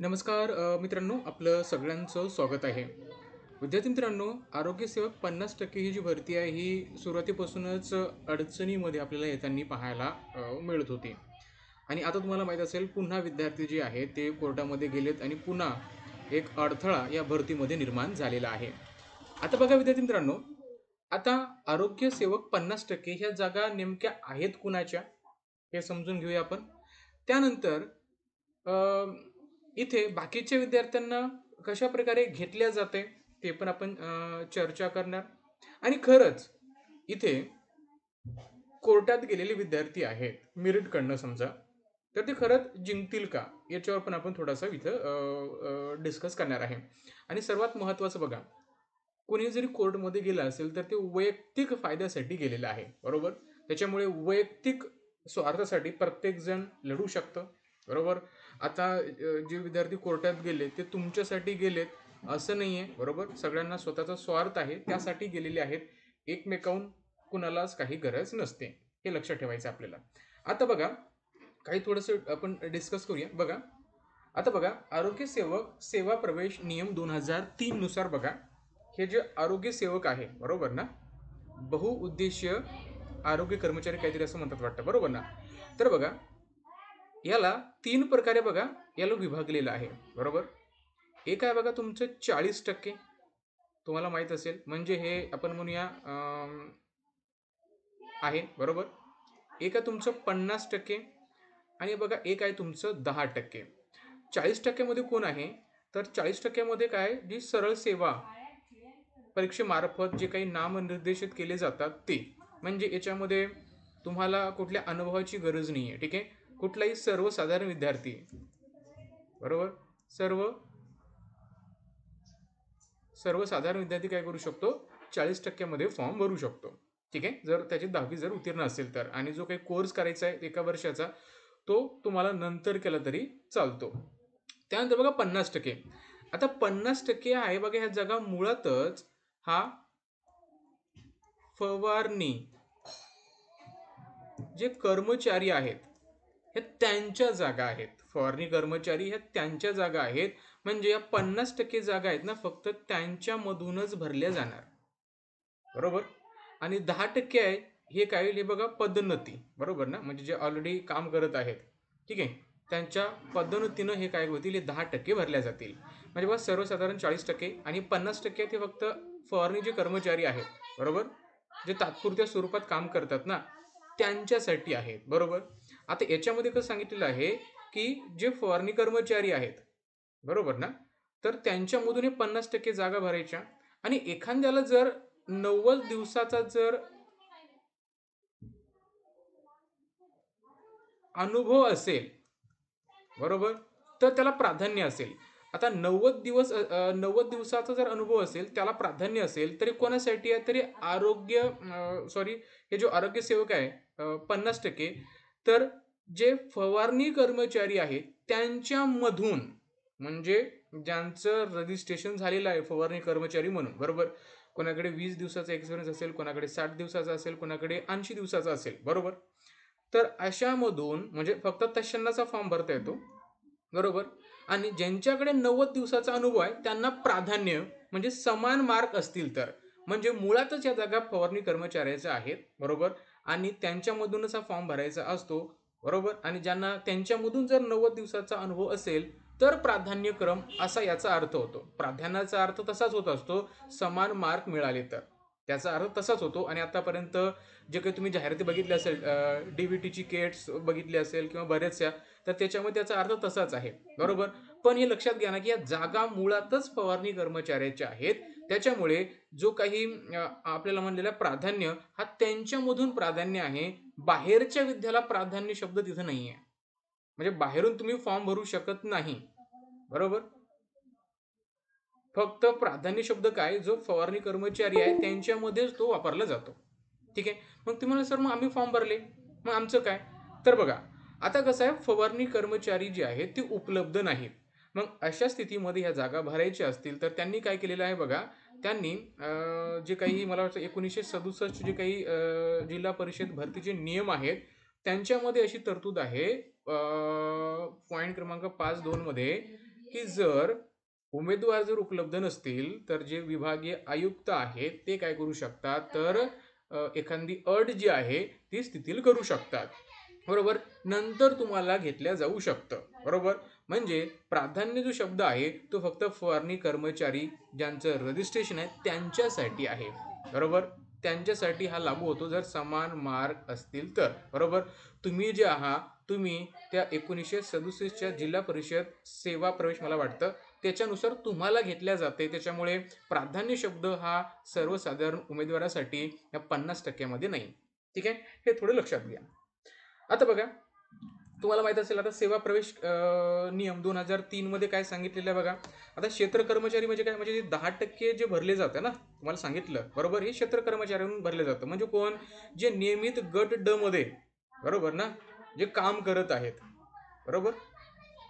नमस्कार अ, मित्रांनो आपलं सगळ्यांचं स्वागत आहे. विद्यार्थी मित्रांनो आरोग्यसेवक पन्नास टक्के ही जी भरती आहे ही सुरुवातीपासूनच अडचणीमध्ये आपल्याला येताना पाहायला अ, मिळत होती. आणि आता तुम्हाला माहीत असेल पुन्हा विद्यार्थी जे आहेत ते कोर्टामध्ये गेलेत आणि पुन्हा एक अडथळा या भरतीमध्ये निर्माण झालेला आहे. आता बघा विद्यार्थी मित्रांनो आता आरोग्यसेवक पन्नास टक्के ह्या जागा नेमक्या आहेत कुणाच्या? हे समजून घेऊया आपण. त्यानंतर अ, इथे बाकीच्या विद्यार्थ्यांना कशा प्रकारे घेतल्या जाते ते पण आपण चर्चा करणार. आणि खरंच इथे कोर्टात गेलेले विद्यार्थी आहेत मेरिटकडनं समजा तर ते खरंच जिंकतील का? याच्यावर पण आपण थोडासा इथं डिस्कस करणार आहे. आणि सर्वात महत्त्वाचं बघा कोणी जरी कोर्टमध्ये गेलं असेल तर ते वैयक्तिक फायद्यासाठी गेलेलं आहे बरोबर? त्याच्यामुळे वैयक्तिक स्वार्थासाठी प्रत्येकजण लढू शकतं. बरोबर? आता जे विद्यार्थी कोर्टात गेले ते तुमच्यासाठी गेलेत असं नाही आहे बरोबर? सगळ्यांना स्वतःचा स्वार्थ आहे त्यासाठी गेलेले आहेत. एकमेकाहून कुणालाच काही गरज नसते हे लक्षात ठेवायचं आपल्याला. आता बघा काही थोडंसं आपण डिस्कस करूया. बघा आता बघा आरोग्य सेवक सेवा प्रवेश नियम दोन हजार तीन नुसार बघा. हे जे आरोग्य सेवक आहे बरोबर ना? बहुउद्देशीय आरोग्य कर्मचारी काहीतरी असं म्हणतात वाटतं बरोबर ना? तर बघा याला तीन प्रकारे बघा याला विभागलेलं आहे. बरोबर? एक आहे बघा तुमचं चाळीस टक्के. तुम्हाला माहीत असेल. म्हणजे हे आपण म्हणूया आहे. बरोबर? एक आहे तुमचं पन्नास टक्के आणि बघा एक आहे तुमचं दहा टक्के. चाळीस टक्क्यामध्ये कोण आहे? तर चाळीस टक्क्यामध्ये काय? जी सरळ सेवा परीक्षेमार्फत जे काही नामनिर्देशित केले जातात ते. म्हणजे याच्यामध्ये तुम्हाला कुठल्या अनुभवाची गरज नाही आहे ठीक आहे? कुठलाही सर्वसाधारण विद्यार्थी. बरोबर? सर्व सर्वसाधारण विद्यार्थी काय करू शकतो? चाळीस टक्क्यामध्ये फॉर्म भरू शकतो. ठीक आहे? जर त्याची दहावी जर उत्तीर्ण असेल तर. आणि जो काही कोर्स करायचा आहे एका वर्षाचा तो तुम्हाला नंतर केला तरी चालतो. त्यानंतर बघा पन्नास टक्के. आता पन्नास टक्के आहे बघा ह्या जागा मुळातच हा फवारणी. जे कर्मचारी आहेत हे त्यांच्या जागा आहेत. फॉरनी कर्मचारी ह्या त्यांच्या जागा आहेत. म्हणजे या पन्नास टक्के जागा आहेत ना फक्त त्यांच्यामधूनच भरल्या जाणार. बरोबर? आणि दहा टक्के आहे हे काय होईल? हे बघा पदोन्नती. बरोबर ना? म्हणजे जे ऑलरेडी काम करत आहेत. ठीक आहे? त्यांच्या पदोन्नतीनं हे काय होतील? हे दहा टक्के भरल्या जातील. म्हणजे बघा सर्वसाधारण चाळीस टक्के आणि पन्नास टक्के ते फक्त फॉरनी जे कर्मचारी आहेत. बरोबर? जे तात्पुरत्या स्वरूपात काम करतात ना त्यांच्यासाठी आहेत. बरोबर? आता याच्यामध्ये कसं सांगितलेलं आहे की जे फवारणी कर्मचारी आहेत बरोबर ना? तर त्यांच्यामधून हे पन्नास टक्के जागा भरायच्या आणि एखाद्याला जर नव्वद दिवसाचा जर अनुभव असेल बरोबर? तर त्याला प्राधान्य असेल. आता नव्वद दिवस नव्वद दिवसाचा जर अनुभव असेल त्याला प्राधान्य असेल तरी कोणासाठी आहे? तरी आरोग्य सॉरी हे जो आरोग्य सेवक आहे पन्नास टक्के तर जे फवारणी कर्मचारी आहेत त्यांच्यामधून म्हणजे ज्यांचं रजिस्ट्रेशन झालेलं आहे फवारणी कर्मचारी म्हणून बरोबर? कोणाकडे वीस दिवसाचा एक्सपिरियन्स असेल कोणाकडे साठ दिवसाचा असेल कोणाकडे ऐंशी दिवसाचा असेल बरोबर? तर अशामधून म्हणजे फक्त तशन्नाचा फॉर्म भरता येतो बरोबर? आणि ज्यांच्याकडे नव्वद दिवसाचा अनुभव आहे त्यांना प्राधान्य म्हणजे समान मार्क असतील तर. म्हणजे मुळातच या जागा फवारणी कर्मचाऱ्याच्या आहेत बरोबर? आणि त्यांच्यामधूनच हा फॉर्म भरायचा असतो बरोबर? आणि ज्यांना त्यांच्यामधून जर नव्वद दिवसाचा अनुभव असेल तर प्राधान्यक्रम असा याचा अर्थ होतो. प्राधान्याचा अर्थ तसाच होत असतो समान मार्क मिळाले तर. त्याचा अर्थ तसाच होतो आणि आतापर्यंत जे काही तुम्ही जाहिराती बघितली असेल डी व्ही टीची केट्स बघितली असेल किंवा बऱ्याचशा तर त्याच्यामध्ये त्याचा अर्थ तसाच आहे. बरोबर? पण हे लक्षात घ्या ना की या जागा मुळातच फवारणी कर्मचाऱ्याच्या आहेत. त्याच्यामुळे जो काही आपल्याला म्हणलेला प्राधान्य हा त्यांच्यामधून प्राधान्य आहे. बाहेरच्या विद्याला प्राधान्य शब्द तिथं नाही आहे म्हणजे बाहेरून तुम्ही फॉर्म भरू शकत नाही. बरोबर? फक्त प्राधान्य शब्द काय? जो फवारणी कर्मचारी आहे त्यांच्यामध्येच तो वापरला जातो. ठीक आहे? मग तुम्हाला सर मग आम्ही फॉर्म भरले. मग आमचं काय? तर बघा आता कसं आहे फवारणी कर्मचारी जे आहेत ते उपलब्ध नाहीत. मग अशा स्थितीमध्ये ह्या जागा भरायच्या असतील तर त्यांनी काय केलेलं आहे बघा त्यांनी जे काही मला वाटतं एकोणीसशे सदुसष्ट जे काही जिल्हा परिषद भरतीचे नियम आहेत त्यांच्यामध्ये अशी तरतूद आहे पॉईंट क्रमांक पाच दोनमध्ये की जर उमेदवार जर उपलब्ध नसतील तर जे विभागीय आयुक्त आहेत ते काय करू शकतात? तर एखादी अट जी आहे ती स्थितील करू शकतात. बरोबर? नंतर तुम्हाला घेतल्या जाऊ शकतं. बरोबर? म्हणजे प्राधान्य जो शब्द आहे तो फक्त फवारणी कर्मचारी ज्यांचं रजिस्ट्रेशन आहे त्यांच्यासाठी आहे. बरोबर? त्यांच्यासाठी हा लागू होतो जर समान मार्ग असतील तर. बरोबर? तुम्ही जे आहात तुम्ही त्या एकोणीसशे सदुसष्टच्या जिल्हा परिषद सेवा प्रवेश मला वाटतं त्याच्यानुसार तुम्हाला घेतल्या जाते. त्याच्यामुळे प्राधान्य शब्द हा सर्वसाधारण उमेदवारासाठी या पन्नास टक्क्यामध्ये नाही. ठीक आहे? हे थोडं लक्षात घ्या. आता बघा. तुम्हाला माहीत असेल आता सेवा प्रवेश नियम दोन हजार तीनमध्ये काय सांगितलेलं आहे बघा? आता क्षेत्र कर्मचारी म्हणजे काय? म्हणजे दहा टक्के जे भरले जातं ना? तुम्हाला सांगितलं. बरोबर? हे क्षेत्र कर्मचाऱ्यांकडून भरले जातं. म्हणजे कोण? जे नियमित गट ड मध्ये बरोबर ना? जे काम करत आहेत. बरोबर?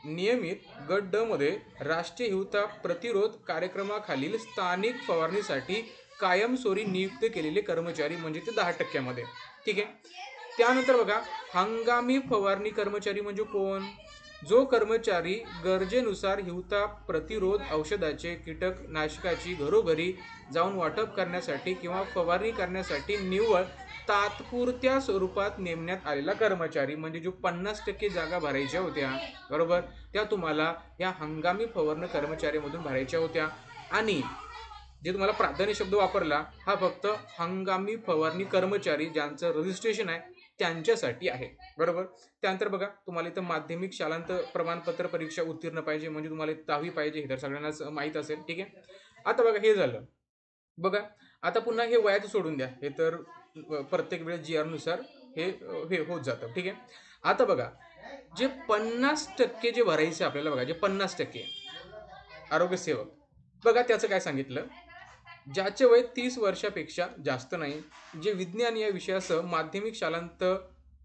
नियमित गट ड मध्ये राष्ट्रीय हिवता प्रतिरोध कार्यक्रमाखालील स्थानिक फवारणीसाठी कायमस्वरी नियुक्त केलेले कर्मचारी म्हणजे ते दहा टक्क्यामध्ये. ठीक आहे? त्यानंतर बघा हंगामी फवारणी कर्मचारी म्हणजे कोण? जो कर्मचारी गरजेनुसार हिवता प्रतिरोध औषधाचे कीटकनाशकाची घरोघरी जाऊन वाटप करण्यासाठी किंवा फवारणी करण्यासाठी निव्वळ तात्पुरत्या स्वरूपात नेमण्यात आलेला कर्मचारी म्हणजे जो पन्नास टक्के जागा भरायच्या होत्या बरोबर? त्या तुम्हाला या हंगामी फवारणी कर्मचारीमधून भरायच्या होत्या. आणि जे तुम्हाला प्राधान्य शब्द वापरला हा फक्त हंगामी फवारणी कर्मचारी ज्यांचं रजिस्ट्रेशन आहे त्यांच्यासाठी आहे. बरोबर? त्यानंतर बघा तुम्हाला इथं माध्यमिक शालांत प्रमाणपत्र परीक्षा उत्तीर्ण पाहिजे म्हणजे तुम्हाला दहावी पाहिजे हे तर सगळ्यांनाच माहीत असेल ठीक आहे? आता बघा हे झालं. बघा आता पुन्हा हे वयाचं सोडून द्या. हे तर प्रत्येक वेळेस जी नुसार हे हे होत जातं. ठीक आहे? आता बघा जे पन्नास टक्के जे भरायचे आपल्याला बघा जे पन्नास टक्के आरोग्यसेवक बघा त्याचं काय सांगितलं? ज्याचे वय तीस वर्षापेक्षा जास्त नाही जे विज्ञान या विषयासह माध्यमिक शालांत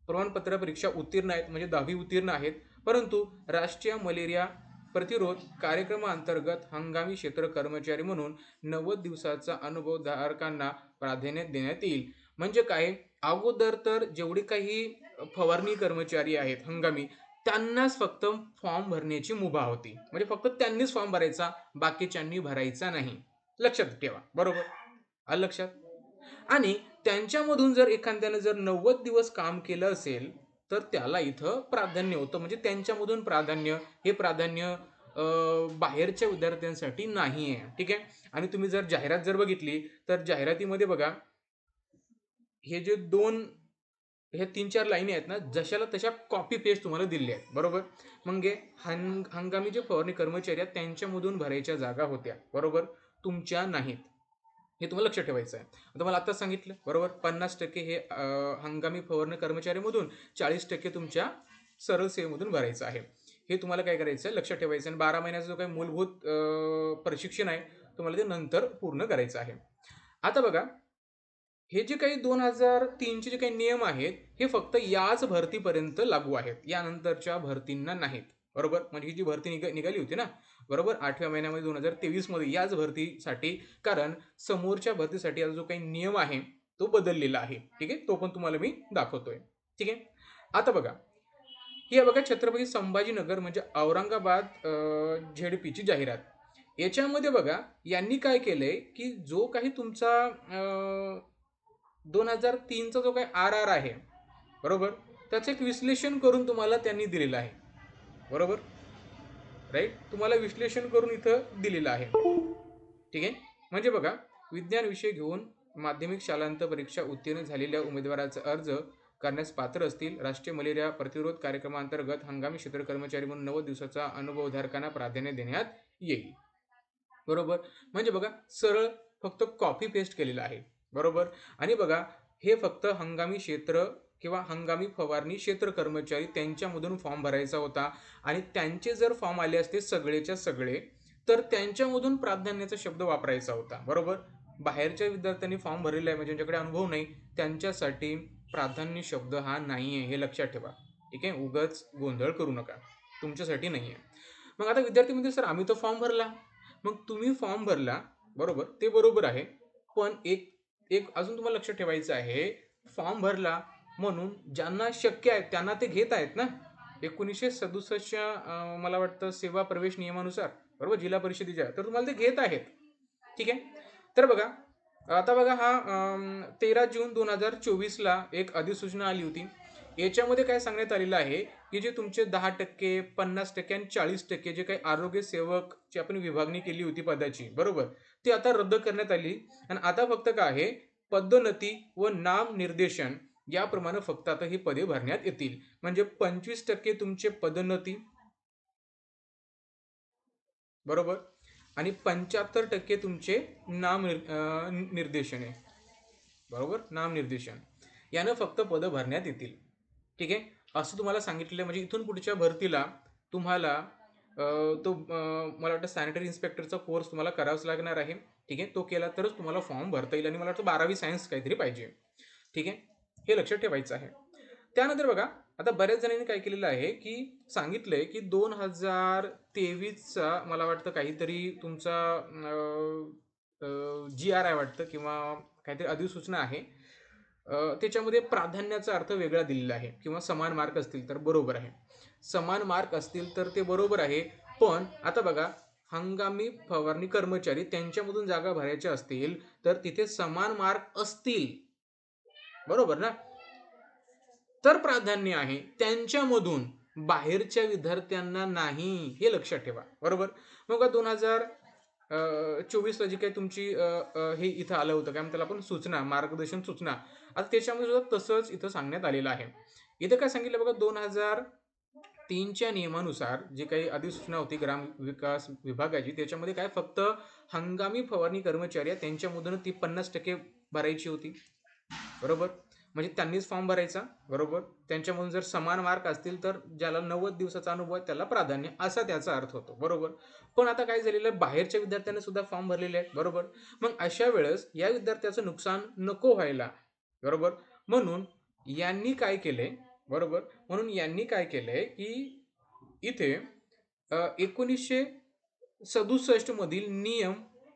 प्रमाणपत्र परीक्षा उत्तीर्ण आहेत म्हणजे दहावी उत्तीर्ण आहेत परंतु राष्ट्रीय मलेरिया प्रतिरोध कार्यक्रमाअंतर्गत हंगामी क्षेत्र कर्मचारी म्हणून नव्वद दिवसाचा अनुभव धारकांना प्राधान्य देण्यात येईल. म्हणजे काय? अगोदर तर जेवढे काही फवारणी कर्मचारी आहेत हंगामी त्यांनाच फक्त फॉर्म भरण्याची मुभा होती. म्हणजे फक्त त्यांनीच फॉर्म भरायचा बाकीच्यांनी भरायचा नाही. लक्षात ठेवा. बरोबर? आलं लक्षात? आणि त्यांच्यामधून जर एखाद्यानं जर नव्वद दिवस काम केलं असेल तर त्याला इथं प्राधान्य होतं. म्हणजे त्यांच्यामधून प्राधान्य हे प्राधान्य बाहेरच्या विद्यार्थ्यांसाठी नाही आहे ठीक आहे? आणि तुम्ही जर जाहिरात जर बघितली तर जाहिरातीमध्ये बघा हे जे दोन हे तीन चार लाईनी आहेत ना जशाला तशा कॉपी पेस्ट तुम्हाला दिल्या आहेत. बरोबर? म्हणजे हंग हंगामी जे फवारणी कर्मचारी आहेत त्यांच्यामधून भरायच्या जागा होत्या. बरोबर? तुमच्या नाहीत. हे तुम्हाला लक्षात ठेवायचं आहे. आता मला आत्ताच सांगितलं. बरोबर? पन्नास टक्के हे हंगामी फवारणी कर्मचारीमधून चाळीस टक्के तुमच्या सरळ सेवेमधून भरायचं आहे. हे तुम्हाला काय करायचं आहे? लक्षात ठेवायचं आणि बारा महिन्याचं जो काही मूलभूत प्रशिक्षण आहे तुम्हाला ते नंतर पूर्ण करायचं आहे. आता बघा हे जे काही दोन हजार तीनचे जे काही नियम आहेत हे फक्त याच भरतीपर्यंत लागू आहेत. यानंतरच्या भरतींना नाहीत. बरोबर? म्हणजे ही जी भरती निघ निघाली होती ना? बरोबर? आठव्या महिन्यामध्ये दोन हजार तेवीसमध्ये याच भरतीसाठी कारण समोरच्या भरतीसाठी याचा जो काही नियम आहे तो बदललेला आहे. ठीक आहे? तो पण तुम्हाला मी दाखवतोय. ठीक आहे? आता बघा. ही आहे बघा छत्रपती संभाजीनगर म्हणजे औरंगाबाद झेडपीची जाहिरात. याच्यामध्ये बघा यांनी काय केलंय की जो काही तुमचा दोन हजार तीनचा जो काही आर आर आहे बरोबर? त्याचं एक विश्लेषण करून तुम्हाला त्यांनी दिलेलं आहे. बरोबर? राईट तुम्हाला विश्लेषण करून इथं दिलेलं आहे. ठीक आहे? म्हणजे बघा विज्ञान विषय घेऊन माध्यमिक शालांत परीक्षा उत्तीर्ण झालेल्या उमेदवाराचा अर्ज करण्यास पात्र असतील राष्ट्रीय मलेरिया प्रतिरोध कार्यक्रमांतर्गत हंगामी क्षेत्र कर्मचारी म्हणून नव्वद दिवसाचा अनुभवधारकांना प्राधान्य देण्यात येईल. बरोबर? म्हणजे बघा सरळ फक्त कॉपी पेस्ट केलेलं आहे. बरोबर? आणि बघा हे फक्त हंगामी क्षेत्र किंवा हंगामी फवारणी क्षेत्र कर्मचारी त्यांच्यामधून फॉर्म भरायचा होता. आणि त्यांचे जर फॉर्म आले असते सगळेच्या सगळे तर त्यांच्यामधून प्राधान्याचा शब्द वापरायचा होता. बरोबर? बाहेरच्या विद्यार्थ्यांनी फॉर्म भरलेला आहे म्हणजे ज्यांच्याकडे अनुभव नाही त्यांच्यासाठी प्राधान्य शब्द हा नाही आहे हे लक्षात ठेवा. ठीक आहे? उगाच गोंधळ करू नका. तुमच्यासाठी नाही आहे मग आता विद्यार्थी म्हणजे सर आम्ही तर फॉर्म भरला. मग तुम्ही फॉर्म भरला बरोबर? ते बरोबर आहे. पण एक एक अजून तुम्हाला लक्ष ठेवायचं आहे फॉर्म भरला म्हणून ज्यांना शक्य आहे त्यांना ते घेत आहेत ना? एकोणीसशे सदुसष्टच्या मला वाटतं सेवा प्रवेश नियमानुसार बरोबर? जिल्हा परिषदेच्या तर तुम्हाला ते घेत आहेत. ठीक आहे? तर बघा आता बघा हा तेरा जून दोन हजार चोवीसला एक अधिसूचना आली होती. याच्यामध्ये काय सांगण्यात आलेलं आहे? की जे तुमचे दहा टक्के पन्नास टक्के आणि चाळीस टक्के जे काही आरोग्य सेवकची आपण विभागणी केली होती पदाची बरोबर? ती आता रद्द करण्यात आली आणि आता फक्त काय आहे? पदोन्नती व नाम निर्देशन याप्रमाणे फक्त आता ही पदे भरण्यात येतील. म्हणजे पंचवीस टक्के तुमचे पदोन्नती बरोबर? आणि पंच्याहत्तर टक्के तुमचे नाम निर्देशन आहे बरोबर? नाम निर्देशन. यानं फक्त पदं भरण्यात येतील. ठीक आहे? असं तुम्हाला सांगितलेलं आहे. म्हणजे इथून पुढच्या भरतीला तुम्हाला तो मला वाटतं सॅनिटरी इन्स्पेक्टरचा कोर्स तुम्हाला करावाच लागणार आहे. ठीक आहे? तो केला तरच तुम्हाला फॉर्म भरता येईल आणि मला वाटतं बारावी सायन्स काहीतरी पाहिजे. ठीक आहे? हे लक्षात ठेवायचं आहे. त्यानंतर बघा आता बऱ्याच जणांनी काय केलेलं आहे की सांगितलंय की दोन हजार तेवीसचा मला वाटतं काहीतरी तुमचा जी आर आहे वाटतं किंवा काहीतरी अधिसूचना आहे. त्याच्यामध्ये प्राधान्याचा अर्थ वेगळा दिलेला आहे. किंवा समान मार्क असतील तर बरोबर आहे. समान मार्क असतील तर ते बरोबर आहे. पण आता बघा हंगामी फवारणी कर्मचारी त्यांच्यामधून जागा भरायच्या असतील तर तिथे समान मार्क असतील. बरोबर ना? तर प्राधान्य आहे त्यांच्यामधून. बाहेरच्या विद्यार्थ्यांना नाही हे लक्षात ठेवा. बरोबर? मग दोन हजार चोवीसला जी काही तुमची हे इथं आलं होतं काय म्हणतात त्याला आपण? सूचना मार्गदर्शन सूचना. आता त्याच्यामध्ये सुद्धा तसंच इथं सांगण्यात आलेलं आहे. इथं काय सांगितलं बघा दोन हजार तीनच्या नियमानुसार जी काही अधिसूचना होती ग्राम विकास विभागाची त्याच्यामध्ये काय फक्त हंगामी फवारणी कर्मचारी आहे, त्यांच्यामधून ती पन्नास टक्के भरायची होती. बरोबर? म्हणजे त्यांनीच फॉर्म भरायचा बरोबर? त्यांच्यामधून जर समान मार्क असतील तर ज्याला नव्वद दिवसाचा अनुभव आहे त्याला प्राधान्य असा त्याचा अर्थ होतो. बरोबर? पण आता काय झालेलं आहे बाहेरच्या विद्यार्थ्यांनी सुद्धा फॉर्म भरलेले आहेत बरोबर? मग अशा वेळेस या विद्यार्थ्याचं नुकसान नको व्हायला बरोबर? म्हणून यांनी काय केलंय बरोबर? म्हणून यांनी काय केलंय की इथे एकोणीसशे सदुसष्ट मधील नियम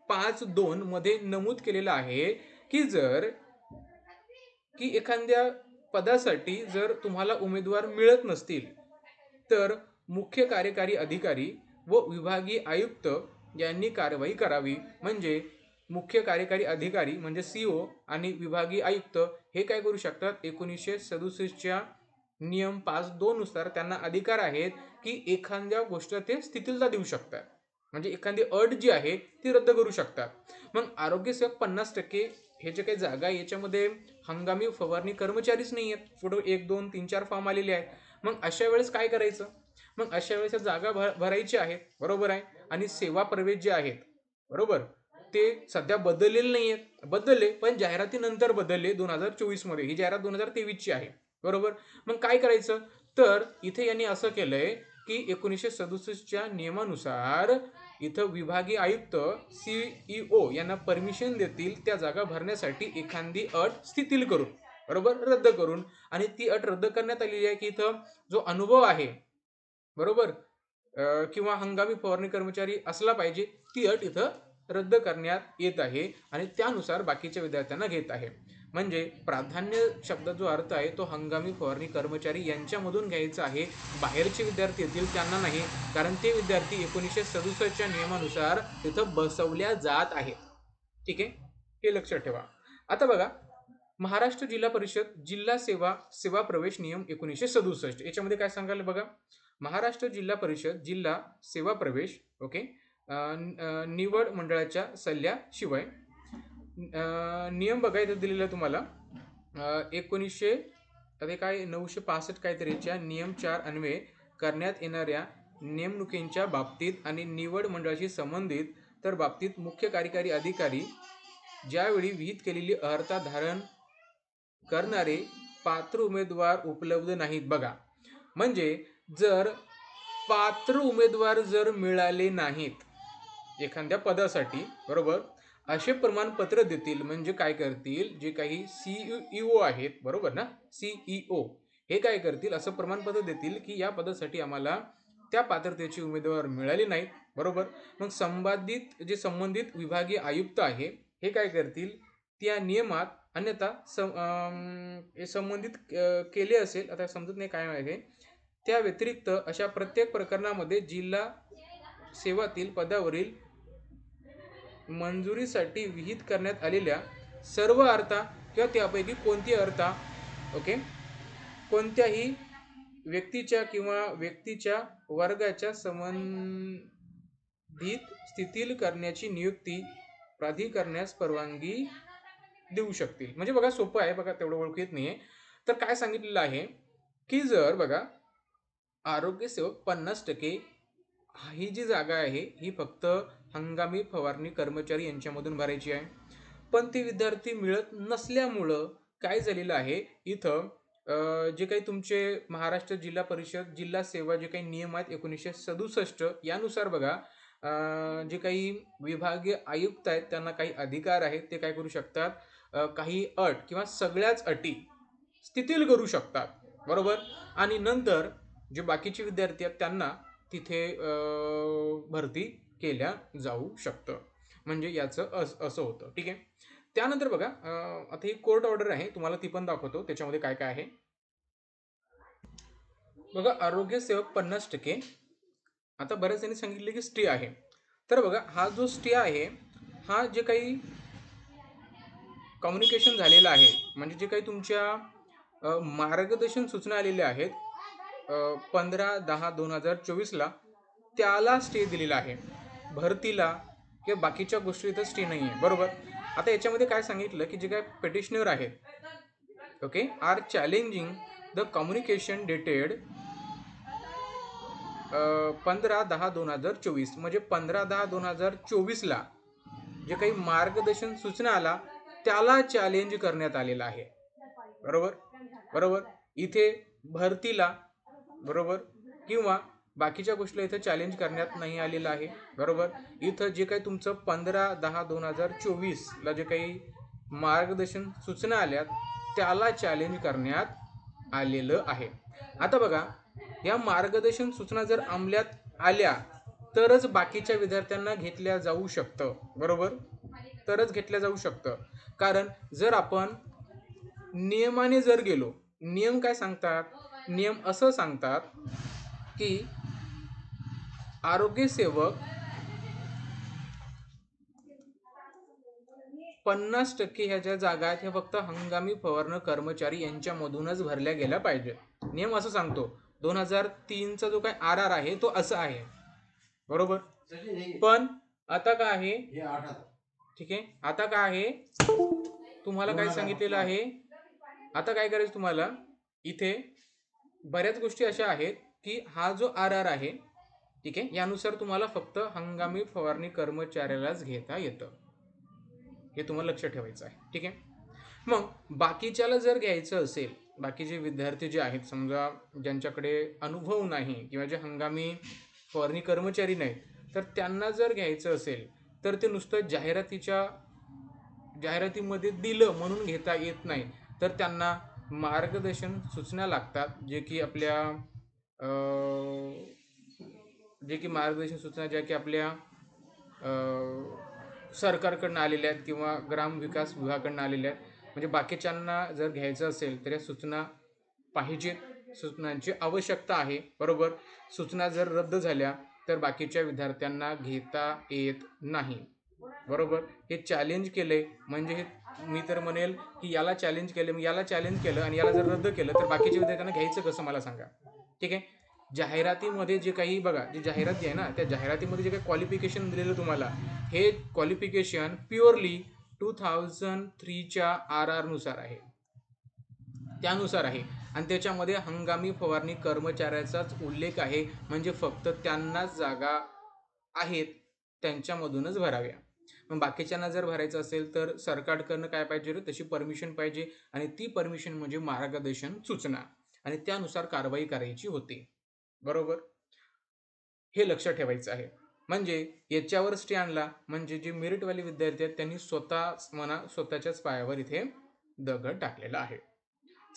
पाच दोन मध्ये नमूद केलेलं आहे की जर की एखाद्या पदासाठी जर तुम्हाला उमेदवार मिळत नसतील तर मुख्य कार्यकारी अधिकारी व विभागीय आयुक्त यांनी कारवाई करावी. म्हणजे मुख्य कार्यकारी अधिकारी म्हणजे सी ओ आणि विभागीय आयुक्त हे काय करू शकतात? एकोणीसशे सदुसष्टच्या नियम पाच दोननुसार त्यांना अधिकार आहेत की एखाद्या गोष्ट ते स्थितीला देऊ शकतात. म्हणजे एखादी अट जी आहे ती रद्द करू शकतात. मग आरोग्यसेवक पन्नास टक्के हे जे काही जागा आहे याच्यामध्ये हंगामी फवारणी कर्मचारीच नाही आहेत. पुढं एक दोन तीन चार फॉर्म आलेले आहेत. मग अशा वेळेस काय करायचं? मग अशा वेळेस जागा भर भरायच्या आहेत. बरोबर आहे. आणि सेवा प्रवेश जे आहेत बरोबर? ते सध्या बदललेले नाही आहेत बदलले पण जाहिरातीनंतर बदलले दोन हजार चोवीसमध्ये. ही जाहिरात दोन हजार तेवीसची आहे. बरोबर? मग काय करायचं? तर इथे यांनी असं केलंय की एकोणीसशे सदुसष्टच्या नियमानुसार इथं विभागीय आयुक्त सीईओ यांना परमिशन देतील त्या जागा भरण्यासाठी एखादी अट स्थितील करून. बरोबर? रद्द करून. आणि ती अट रद्द करण्यात आलेली आहे की इथं जो अनुभव आहे बरोबर? किंवा हंगामी फवारणी कर्मचारी असला पाहिजे ती अट इथं रद्द करण्यात येत आहे आणि त्यानुसार बाकीच्या विद्यार्थ्यांना घेत आहे. म्हणजे प्राधान्य शब्द जो अर्थ आहे तो हंगामी फवारणी कर्मचारी यांच्यामधून घ्यायचा आहे. बाहेरचे विद्यार्थी येतील त्यांना नाही. कारण ते विद्यार्थी एकोणीसशे सदुसष्टच्या नियमानुसार तिथं बसवल्या जात आहेत. ठीक आहे? हे लक्षात ठेवा. आता बघा महाराष्ट्र जिल्हा परिषद जिल्हा सेवा सेवा प्रवेश नियम एकोणीसशे सदुसष्ट. याच्यामध्ये काय सांगायला बघा? महाराष्ट्र जिल्हा परिषद जिल्हा सेवा प्रवेश ओके? निवड मंडळाच्या सल्ल्याशिवाय. नियम बघायला दिलेला तुम्हाला. एकोणीसशे आता काय नऊशे पासष्ट काहीतरीच्या नियम चार अन्वये करण्यात येणाऱ्या नेमणुकींच्या बाबतीत आणि निवड मंडळाशी संबंधित तर बाबतीत मुख्य कार्यकारी अधिकारी ज्यावेळी विहित केलेली अर्हता धारण करणारे पात्र उमेदवार उपलब्ध नाहीत बघा. म्हणजे जर पात्र उमेदवार जर मिळाले नाहीत एखाद्या पदासाठी बरोबर? असे प्रमाणपत्र देतील म्हणजे काय करतील? जे काही सीईओ आहेत बरोबर ना? सीईओ हे काय करतील? असं प्रमाणपत्र देतील की या पदासाठी आम्हाला त्या पात्रतेचे उमेदवार मिळाले नाहीत बरोबर? मग संबंधित जे संबंधित विभागीय आयुक्त आहे हे काय करतील? त्या नियमात अन्यथा सं हे संबंधित केले असेल आता समजत नाही काय आहे. त्या व्यतिरिक्त अशा प्रत्येक प्रकरणामध्ये जिल्हा सेवातील पदावरील मंजुरीसाठी विहित करण्यात आलेल्या सर्व अर्था किंवा त्यापैकी कोणती अर्था ओके कोणत्याही व्यक्तीच्या किंवा व्यक्तीच्या वर्गाच्या संबंधित स्थितील करण्याची नियुक्ती प्राधिकरणास परवानगी देऊ शकतील. म्हणजे बघा सोपं आहे बघा तेवढं ओळख येत नाही तर काय सांगितलेलं आहे की जर बघा आरोग्यसेवक पन्नास टक्के ही जी जागा आहे ही फक्त हंगामी फवारणी कर्मचारी यांच्यामधून भरायची आहे. पण ती विद्यार्थी मिळत नसल्यामुळं काय झालेलं आहे? इथं जे काही तुमचे महाराष्ट्र जिल्हा परिषद जिल्हा सेवा जे काही नियम आहेत एकोणीसशे सदुसष्ट यानुसार बघा जे काही विभागीय आयुक्त आहेत त्यांना काही अधिकार आहेत ते काय करू शकतात? काही अट किंवा सगळ्याच अटी स्थितील करू शकतात. बरोबर? आणि नंतर जे बाकीचे विद्यार्थी आहेत त्यांना तिथे भरती केल्या जाऊ शकतं. म्हणजे याचं अस असं होतं. ठीक आहे? त्यानंतर बघा आता ही कोर्ट ऑर्डर आहे तुम्हाला ती पण दाखवतो. त्याच्यामध्ये काय काय आहे? बघा आरोग्य सेवक पन्नास टक्के. आता बऱ्याच जणी सांगितले की स्टे आहे. तर बघा हा जो स्टे आहे हा जे काही कम्युनिकेशन झालेलं आहे म्हणजे जे काही तुमच्या मार्गदर्शन सूचना आलेल्या आहेत पंधरा दहा दोन हजार चोवीसला त्याला स्टे दिलेला आहे. भरतीला किंवा बाकीच्या गोष्टी इथं स्टे नाही आहे बरोबर? आता याच्यामध्ये काय सांगितलं की जे काय पेटिशनर आहेत okay are challenging the communication dated पंधरा दहा दोन हजार चोवीस. म्हणजे पंधरा दहा दोन हजार चोवीसला जे काही मार्गदर्शन सूचना आला त्याला चॅलेंज करण्यात आलेलं आहे. बरोबर? बरोबर? इथे भरतीला बरोबर? किंवा बाकीच्या गोष्टीला इथं चॅलेंज करण्यात नाही आलेलं आहे. बरोबर? इथं जे काही तुमचं पंधरा दहा दोन हजार चोवीसला जे काही मार्गदर्शन सूचना आल्यात त्याला चॅलेंज करण्यात आलेलं आहे. आता बघा या मार्गदर्शन सूचना जर अंमल्यात आल्या तरच बाकीच्या विद्यार्थ्यांना घेतल्या जाऊ शकतं. बरोबर? तरच घेतल्या जाऊ शकतं. कारण जर आपण नियमाने जर गेलो नियम काय सांगतात? नियम असं सांगतात की आरोग्य सेवक पन्नास टक्के ह्या ज्या जागा आहेत ह्या फक्त हंगामी फवारण कर्मचारी यांच्यामधूनच भरल्या गेल्या पाहिजेत नियम असं सांगतो दोन हजार तीनचा जो काय आर आर आहे तो असा आहे. बरोबर? पण आता काय आहे? ठीक आहे? आता काय आहे? तुम्हाला काय सांगितलेलं आहे? आता काय करायचं तुम्हाला? इथे बऱ्याच गोष्टी अशा आहेत की हा जो आर आर आहे ठीक आहे? यानुसार तुम्हाला फक्त हंगामी फवारणी कर्मचाऱ्यालाच घेता येतं. हे तुम्हाला लक्ष ठेवायचं आहे. ठीक आहे? मग बाकीच्याला जर घ्यायचं असेल बाकीचे विद्यार्थी जे आहेत समजा ज्यांच्याकडे अनुभव नाही किंवा जे हंगामी फवारणी कर्मचारी नाहीत तर त्यांना जर घ्यायचं असेल तर ते नुसतं जाहिरातीच्या जाहिरातीमध्ये दिलं म्हणून घेता येत नाही तर त्यांना मार्गदर्शन सूचना लागतात जे की आपल्या जे की मार्गदर्शन सूचना ज्या की आपल्या सरकारकडनं आलेल्या आहेत किंवा ग्रामविकास विभागाकडनं आलेल्या आहेत. म्हणजे बाकीच्यांना जर घ्यायचं असेल तर या सूचना पाहिजेत सूचनांची आवश्यकता आहे. बरोबर? सूचना जर रद्द झाल्या तर बाकीच्या विद्यार्थ्यांना घेता येत नाही. बरोबर? हे चॅलेंज केलंय. म्हणजे हे मी तर म्हणेल की याला चॅलेंज केलं याला चॅलेंज केलं आणि याला जर रद्द केलं तर बाकीच्या विद्यार्थ्यांना घ्यायचं कसं? मला सांगा. ठीक आहे? जाहिरातीमध्ये जे काही बघा जी जाहिरात जी आहे ना त्या जाहिरातीमध्ये जे काही क्वालिफिकेशन दिलेलं तुम्हाला हे क्वालिफिकेशन प्युअरली टू थाउजंड थ्रीच्या आर आरनुसार आहे. त्यानुसार आहे. आणि त्याच्यामध्ये हंगामी फवारणी कर्मचाऱ्याचाच उल्लेख आहे. म्हणजे फक्त त्यांनाच जागा आहेत त्यांच्यामधूनच भराव्या. मग बाकीच्यांना जर भरायचं असेल तर सरकारकडनं काय पाहिजे रे? तशी परमिशन पाहिजे. आणि ती परमिशन म्हणजे मार्गदर्शन सूचना. आणि त्यानुसार कारवाई करायची होती. बरोबर? हे लक्ष ठेवायचं आहे. म्हणजे याच्यावर स्टे आणला म्हणजे जे मेरिटवाले विद्यार्थी आहेत त्यांनी स्वतः मना स्वतःच्याच पायावर इथे दगड टाकलेला आहे.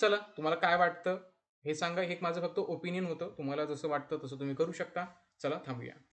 चला तुम्हाला काय वाटतं? हे सांगा हे माझं फक्त ओपिनियन होतं. तुम्हाला जसं वाटतं तसं तुम्ही करू शकता. चला थांबूया.